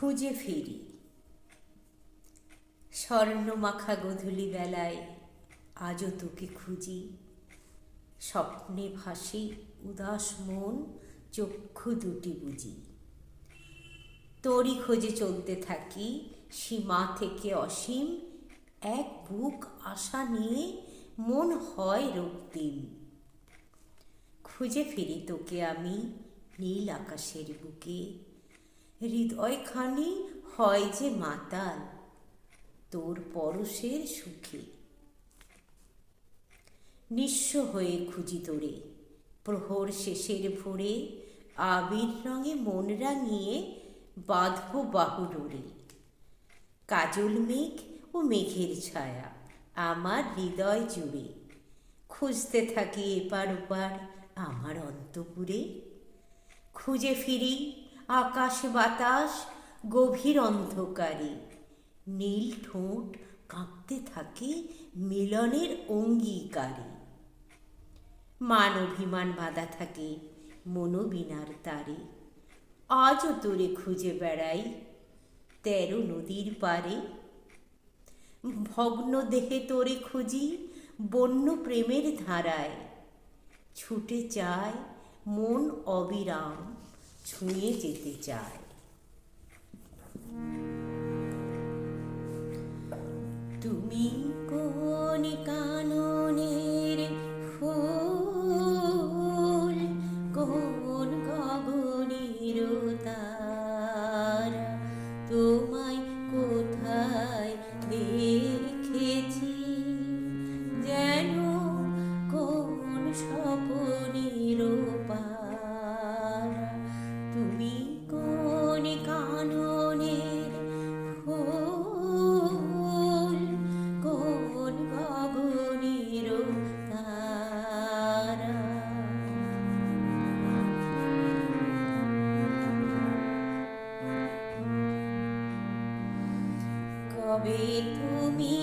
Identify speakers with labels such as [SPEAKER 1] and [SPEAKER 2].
[SPEAKER 1] খুঁজে ফিরি। স্বর্ণমাখা গধূলি বেলায় আজও তোকে খুঁজি। স্বপ্নে ভাসি উদাস মন, চক্ষু দুটি বুঝি। তোরই খোঁজে চলতে থাকি, সীমা থেকে অসীম। এক বুক আশা নিয়ে মন হয় রক্তিম। খুঁজে ফিরি তোকে আমি নীল আকাশের বুকে। হৃদয়খানি হয় যে মাতাল, তোর পরশের সুখে। নিঃস্ব হয়ে খুঁজি তোরে, প্রহর শেষের ভোরে আবির রঙে মন রাঙিয়ে বাঁধব বাহু ডোরে। কাজল মেঘ ও মেঘের ছায়া আমার হৃদয় জুড়ে, খুঁজতে থাকি এপার ওপার আমার অন্তপুরে। খুঁজে ফিরি আকাশ বাতাস, গভীর অন্ধকারে। নীল ঠোঁট কাঁপতে থাকে মিলনের অঙ্গীকারে। মান অভিমান বাঁধা থাকে মনোবিনার তারে। আজও তোরে খুঁজে বেড়াই তেরো নদীর পারে। ভগ্ন দেহে তোরে খুঁজি বন্য প্রেমের ধারায়। ছুটে চায় মন অবিরাম। ছুঁয়ে যেতে চায়। তুমি কোন কাননের ফুল কোন গগনের তারা তোমায় কবে তুমি